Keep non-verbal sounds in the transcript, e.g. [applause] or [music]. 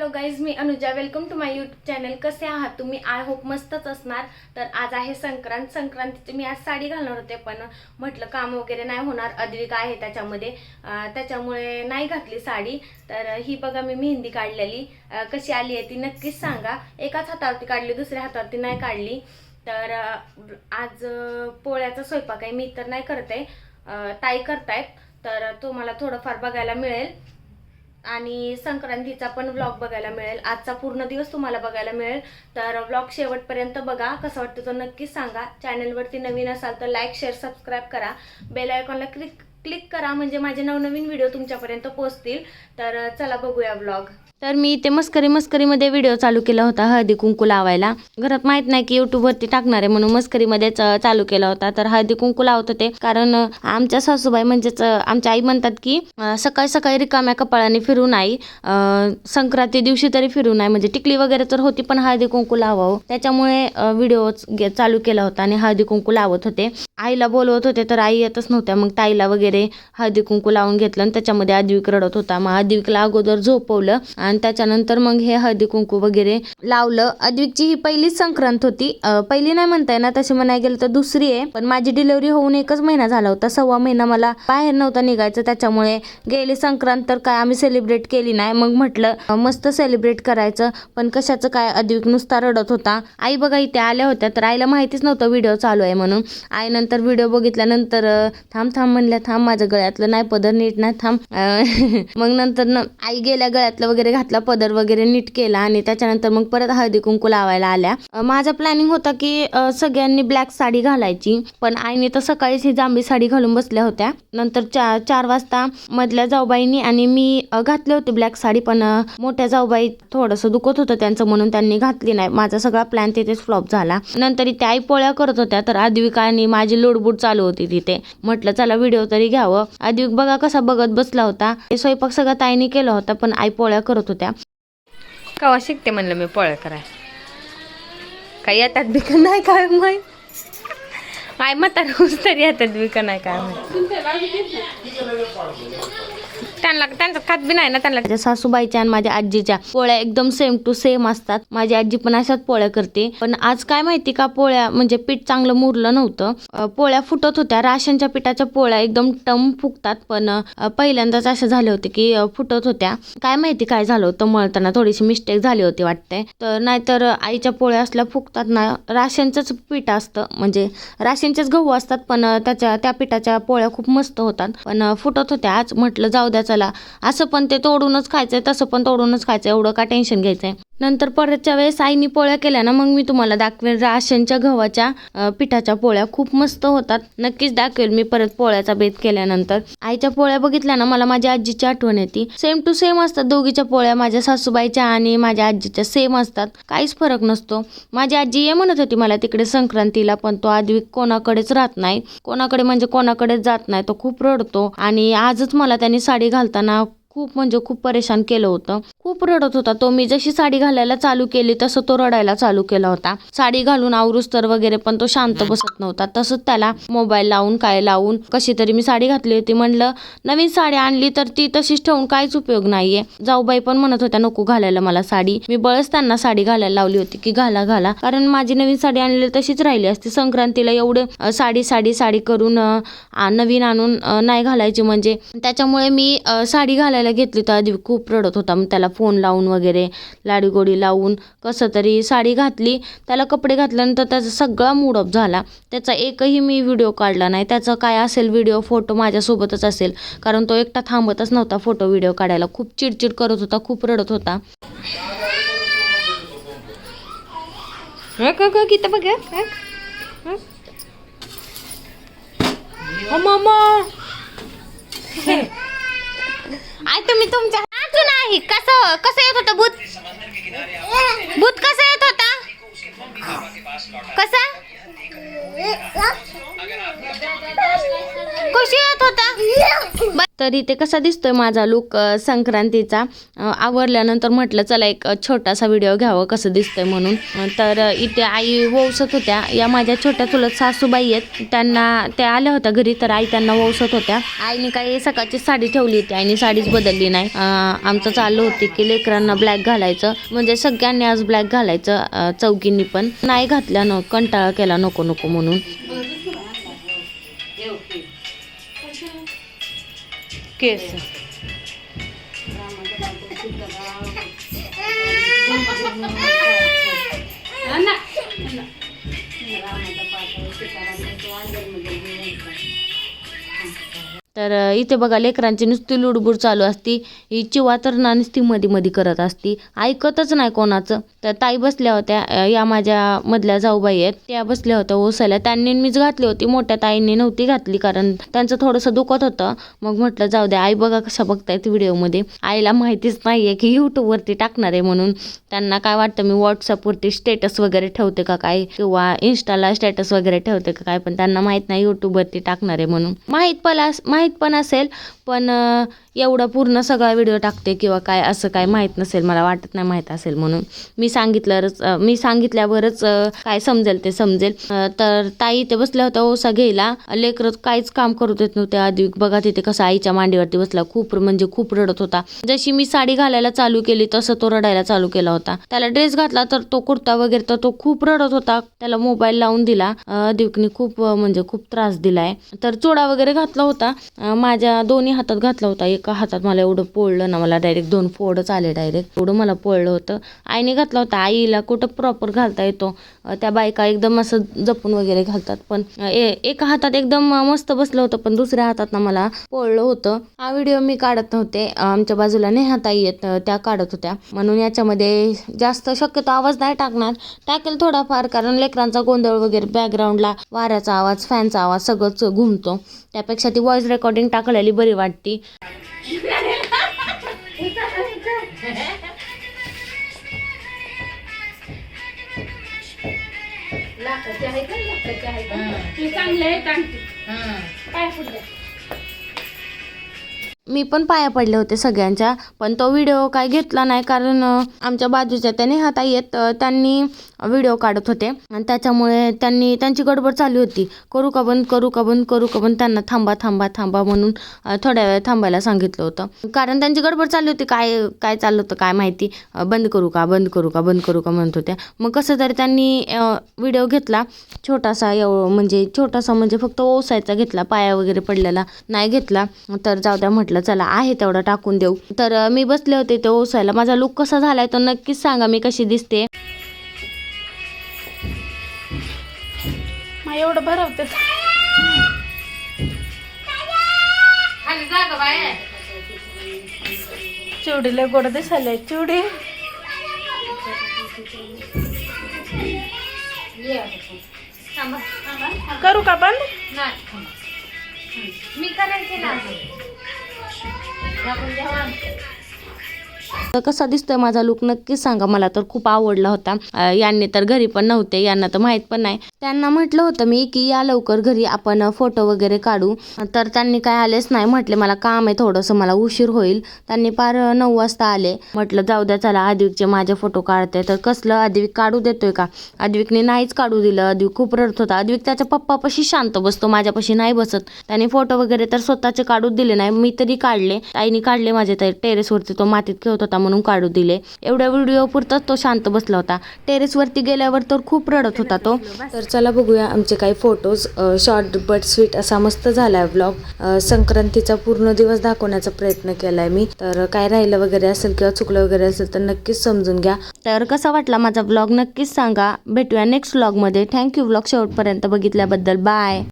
Hello guys me Anuja. Welcome to my YouTube channel कसे आहात तुम्ही? आय होप मस्तच असणार. तर आज आहे संक्रांत. संक्रांतीची मी आज साडी घालणार होते पण म्हटलं काम वगैरे नाही होणार. अद्विक आहे त्याच्यामध्ये. त्याच्यामुळे नाही घातली साडी. तर ही बघा मी मेहंदी काढलेली. कशी आली आहे ती नक्कीच सांगा. एकाच हातावरती काढली दुसऱ्या हातावरती नाही काढली. तर आज पोळ्याचा स्वयंपाक आहे. मी तर नाही करत आहे. ताई करतायत. तर तुम्हाला थोडंफार बघायला मिळेल. आणि संक्रांतीचा पण व्लॉग बघायला मिळेल. आजचा पूर्ण दिवस तुम्हाला बघायला मिळेल. तर व्लॉग शेवटपर्यंत बघा. कसं वाटतं तो नक्कीच सांगा. चॅनलवरती नवीन असाल तर लाईक शेअर सबस्क्राईब करा. बेल आयकॉनला क्लिक क्लिक करा म्हणजे माझे नवनवीन व्हिडिओ तुमच्यापर्यंत पोहोचतील. तर चला बघूया ब्लॉग तर मी इथे मस्करी मस्करीमध्ये व्हिडिओ चालू केला होता हळदी कुंकू लावायला. घरात माहीत नाही की युट्यूबवरती टाकणार आहे म्हणून मस्करीमध्येच चालू केला होता. तर हळदी कुंकू लावत होते कारण आमच्या सासूबाई म्हणजेच आमच्या आई म्हणतात की सकाळी सकाळी रिकाम्या कपाळाने फिरू नाही संक्रांती दिवशी तरी फिरू नाही. म्हणजे टिकली वगैरे तर होती पण हळदी कुंकू लावावं. त्याच्यामुळे व्हिडिओ चालू केला होता आणि हळदी कुंकू लावत होते. आईला बोलवत होते तर आई येतच नव्हत्या. मग ताईला वगैरे हळदी कुंकू लावून घेतलं आणि त्याच्यामध्ये आदिविक रडत होता. मग आदिविकला अगोदर झोपवलं आणि त्याच्यानंतर मग हे हळदी कुंकू वगैरे लावलं. आदिविकची ही पहिलीच संक्रांत होती. पहिली नाही म्हणताय ना तशी म्हणायला गेलं तर दुसरी आहे. पण माझी डिलिव्हरी होऊन एकच महिना झाला होता. सव्वा महिना मला बाहेर नव्हता निघायचं. त्याच्यामुळे गेली संक्रांत तर काय आम्ही सेलिब्रेट केली नाही. मग म्हटलं मस्त सेलिब्रेट करायचं. पण कशाचं काय? अधिक नुसता रडत होता. आई बघा इथे आल्या होत्या तर आईला माहितीच नव्हतं व्हिडिओ चालू आहे म्हणून. आई नंतर व्हिडिओ बघितल्यानंतर थांब थांब म्हणल्या थांब माझं गळ्यातलं नाही पदर नीट नाही थांब. [laughs] मग नंतर न आई गेल्या गळ्यातलं वगैरे घातला पदर वगैरे नीट केला आणि त्याच्यानंतर मग परत हळदी कुंकू लावायला आल्या. माझा प्लॅनिंग होता की सगळ्यांनी ब्लॅक साडी घालायची पण आईने तर सकाळीच ही जांभी साडी घालून बसल्या होत्या. नंतर चार चार वाजता मधल्या जाऊबाईंनी आणि मी घातले घातली होती ब्लॅक साडी पण मोठ्या जाऊबाई थोडंसं दुखत होतं त्यांचं म्हणून त्यांनी घातली नाही. माझा सगळा प्लॅन तिथेच फ्लॉप झाला. नंतर इथे आई पोळ्या करत होत्या तर आद्विका आणि माझी लोडबुड चालू होती तिथे. म्हटलं चला व्हिडिओ तरी घ्यावं. आधी बघा कसा बघत बसला होता. ते स्वयंपाक सगळा ताईने केला होता पण आई पोळ्या करत होत्या. कवा शिकते म्हणलं मी पोळ्या कराय काही येतात बी नाही काय माहीत? आय म्हातारा तरी येतात बी नाही काय माहीत? त्यांना त्यांचं खात बी नाही ना त्यांना. माझ्या सासूबाईच्या आणि माझ्या आजीच्या पोळ्या एकदम सेम टू सेम असतात. माझी आजी पण अशाच पोळ्या करते. पण आज काय माहिती का पोळ्या म्हणजे पीठ चांगलं मुरलं नव्हतं. अं, पोळ्या फुटत होत्या. राशनच्या पिठाच्या पोळ्या एकदम टम फुगतात. पण अं, पहिल्यांदाच असे झाले होते की अं, फुटत होत्या. काय माहिती काय झालं होतं? मळताना थोडीशी मिस्टेक झाली होती वाटते तर नाहीतर आईच्या पोळ्या असल्या फुगतात ना. राशनचंच पीठ असतं. म्हणजे राशनचेच गहू असतात. पण अं, त्याच्या त्या पिठाच्या पोळ्या खूप मस्त होतात. पण अं, फुटत होत्या. आज म्हटलं जाऊ द्याच चला. असं पण ते तोडूनच खायचं आहे तसं पण तोडूनच खायचं आहे एवढं का टेन्शन घ्यायचं आहे नंतर परतच्या वेळेस आईने पोळ्या केल्या ना मग मी तुम्हाला दाखवेल राशनच्या गव्हाच्या पिठाच्या पोळ्या खूप मस्त होतात. नक्कीच दाखवेल मी परत पोळ्याचा बेत केल्यानंतर. आईच्या पोळ्या बघितल्या ना मला माझ्या आजीची आठवण येते. सेम टू सेम असतात दोघीच्या पोळ्या. माझ्या सासूबाईच्या आणि माझ्या आजीच्या सेम असतात. काहीच फरक नसतो. माझी आजी ये म्हणत होती मला तिकडे संक्रांतीला पण तो आद्विक कोणाकडेच राहत नाही. कोणाकडे म्हणजे कोणाकडेच जात नाही. तो खूप रडतो. आणि आजच मला त्यांनी साडी घालताना खूप म्हणजे खूप परेशान केलं होतं. खूप रडत होता तो. मी जशी साडी घालायला चालू केली तसं तो रडायला चालू केला होता. साडी घालून आवरूस तर वगैरे पण तो शांत बसत नव्हता. तसंच त्याला मोबाईल लावून काय लावून कशी तरी मी साडी घातली होती. म्हणलं नवीन साडी आणली तर ती तशीच ठेवून काहीच उपयोग नाहीये. जाऊबाई पण म्हणत होत्या नको घालायला मला साडी. मी बळच त्यांना साडी घालायला लावली होती की घाला घाला. कारण माझी नवीन साडी आणलेली तशीच राहिली असती. संक्रांतीला एवढे साडी साडी साडी करून नवीन आणून नाही घालायची. म्हणजे त्याच्यामुळे मी साडी घालायला घेतली तर आधी खूप रडत होता. मग त्याला फोन लावून वगैरे लाडीगोडी लावून कसं तरी साडी घातली. त्याला कपडे घातल्यानंतर त्याचा सगळा मूड ऑफ झाला. त्याचा एकही मी व्हिडिओ काढला नाही. त्याचं काय असेल व्हिडिओ फोटो माझ्यासोबतच असेल. कारण तो एकटा थांबतच नव्हता फोटो व्हिडिओ काढायला. खूप चिडचिड करत होता खूप रडत होता. बघ मामा आई तुम्ही तुमच्या अजून नाही कसं कसं येत होतं भूत? भूत कसं येत होता? कसा? कशी येत होता. तर इथे कसा दिसतोय माझा लुक संक्रांतीचा? आवरल्यानंतर म्हटलं चला एक छोटासा व्हिडिओ घ्यावं कसं दिसतंय म्हणून. तर इथे आई वौसत होत्या. या माझ्या छोट्या चुलत सासूबाई आहेत. त्यांना त्या आल्या होत्या घरी तर आई त्यांना वौसत होत्या. आईने काही सकाळची साडी ठेवली होती. आईने साडीच बदलली नाही. आमचं चाललं होते की लेकरांना ब्लॅक घालायचं. म्हणजे सगळ्यांनी आज ब्लॅक घालायचं चौकींनी पण. नाही घातल्या कंटाळा केला नको नको म्हणून. केस तर इथे बघा लेकरांची नुसती लुडबुड चालू असती. ही चिवा तर ना नुसती मध्ये मध्ये करत असती. ऐकतच नाही कोणाचं. तर ताई बसल्या होत्या या माझ्या मधल्या जाऊबाई आहेत. त्या बसल्या होत्या ओसायला. त्यांनी मीच घातली होती. मोठ्या ताईंनी नव्हती घातली कारण त्यांचं थोडंसं दुखत होतं. मग म्हटलं जाऊ द्या आई बघा कशा बघतायत व्हिडिओमध्ये. आईला माहितीच नाही आहे की यूट्यूबवरती टाकणार आहे म्हणून. त्यांना काय वाटतं मी व्हॉट्सअपवरती स्टेटस वगैरे ठेवते का काय? किंवा इन्स्टाला स्टेटस वगैरे ठेवते का काय? पण त्यांना माहीत नाही यूट्यूबवरती टाकणार आहे म्हणून. माहीत पला माहीत पण असेल. पण एवढा पूर्ण सगळा व्हिडिओ टाकते किंवा काय असं काय माहीत नसेल मला वाटत नाही माहीत असेल म्हणून. मी सांगितल्यावरच मी सांगितल्यावरच काय समजेल ते समजेल. तर ताई इथे बसल्या होत्या हो ओसा घ्यायला लेकरं काहीच काम करू देत नव्हते आधी. बघा तिथे कसं आईच्या मांडीवरती बसला. खूप म्हणजे खूप रडत होता. जशी मी साडी घालायला चालू केली तसं तो रडायला चालू केला होता. त्याला ड्रेस घातला तर तो कुर्ता वगैरे तर तो खूप रडत होता. त्याला मोबाईल लावून दिला. दिवकने खूप म्हणजे खूप त्रास दिलाय. तर चुडा वगैरे घातला होता. माझ्या दोन्ही हातात घातला होता. एक हातात मला एवढं पोळलं ना मला डायरेक्ट दोन फोडच आले डायरेक्ट एवढं मला पोळलं होतं. आईने घातला होता. आईला कुठं प्रॉपर घालता येतो? त्या बायका एकदम असं जपून वगैरे घालतात. पण ए- एका हातात एकदम मस्त बसलं होतं पण दुसऱ्या हातात ना मला पोळलं होतं. हा व्हिडिओ मी काढत नव्हते. आमच्या बाजूला नेहाताई येत त्या काढत होत्या. म्हणून याच्यामध्ये जास्त शक्यतो आवाज नाही टाकणार. टाकेल थोडाफार कारण लेकरांचा गोंधळ वगैरे बॅकग्राऊंडला वाऱ्याचा आवाज फॅनचा आवाज सगळंच घुमतो. त्यापेक्षा ती व्हॉइस रेकॉर्डिंग टाकलेली बरी वाटती. लाकडाचे आहे का? लाकडाचे आहे का? ते चांगले आहेत आणखी. काय पुढे मी पण पाया पडले होते सगळ्यांच्या पण तो व्हिडिओ काय घेतला नाही कारण आमच्या बाजूच्या त्याने हाता येत त्यांनी व्हिडिओ काढत होते. आणि त्याच्यामुळे त्यांनी त्यांची गडबड चालू होती. करू का बंद करू का बंद करू का बंद त्यांना थांबा थांबा थांबा म्हणून थोड्या वेळ थांबायला सांगितलं होतं. कारण त्यांची गडबड चालू होती काय काय चाललं होतं काय माहिती. बंद करू का बंद करू का बंद करू का म्हणत होत्या. मग कसं तरी त्यांनी व्हिडिओ घेतला. छोटासा एव म्हणजे छोटासा म्हणजे फक्त ओसायचा घेतला पाया वगैरे पडलेला नाही घेतला. तर जाऊ द्या म्हटलं चला आहे तेवढं टाकून देऊ. तर मी बसले होते ते ओसायला माझा लुक कसा झालाय तो नक्कीच सांगा मी कशी दिसते. मग एवढं भरवते. चिवडी लय गोड दिसायला चिवडी. करू का बंद? मी करायचे ना Nakunjahan. तर कसा दिसतोय माझा लुक नक्कीच सांगा मला. तर खूप आवडला होता. यांनी तर घरी पण नव्हते यांना तर माहीत पण नाही. त्यांना म्हटलं होतं मी की या लवकर घरी आपण फोटो वगैरे काढू. तर त्यांनी काय आलेच नाही म्हटले मला काम आहे थोडंसं मला उशीर होईल. त्यांनी पार नऊ वाजता आले. म्हटलं जाऊ द्या चला आदिविकचे माझे फोटो काढते. तर कसलं आदिविक काढू देतोय का? आदिविकने नाहीच काढू दिलं. आदिविक खूप रडत होता. आदिविक त्याच्या पप्पापाशी शांत बसतो माझ्यापाशी नाही बसत. त्याने फोटो वगैरे तर स्वतःचे काढूच दिले नाही. मी तरी काढले. ताईने काढले माझे तर टेरेसवरती तो मातीत खेळतो. होता म्हणून काढू दिले. एवढ्या व्हिडिओ पुरताच तो शांत बसला होता. टेरेसवरती गेल्यावर तर खूप रडत होता तो. तर चला बघूया आमचे काही फोटोज शॉर्ट बट स्वीट असा मस्त झालाय ब्लॉग संक्रांतीचा पूर्ण दिवस दाखवण्याचा प्रयत्न केलाय मी. तर काय राहिलं वगैरे असेल किंवा चुकलं वगैरे असेल तर नक्कीच समजून घ्या. तर कसा वाटला माझा ब्लॉग नक्कीच सांगा. भेटूया नेक्स्ट ब्लॉगमध्ये थँक्यू ब्लॉग शेवटपर्यंत बघितल्याबद्दल. बाय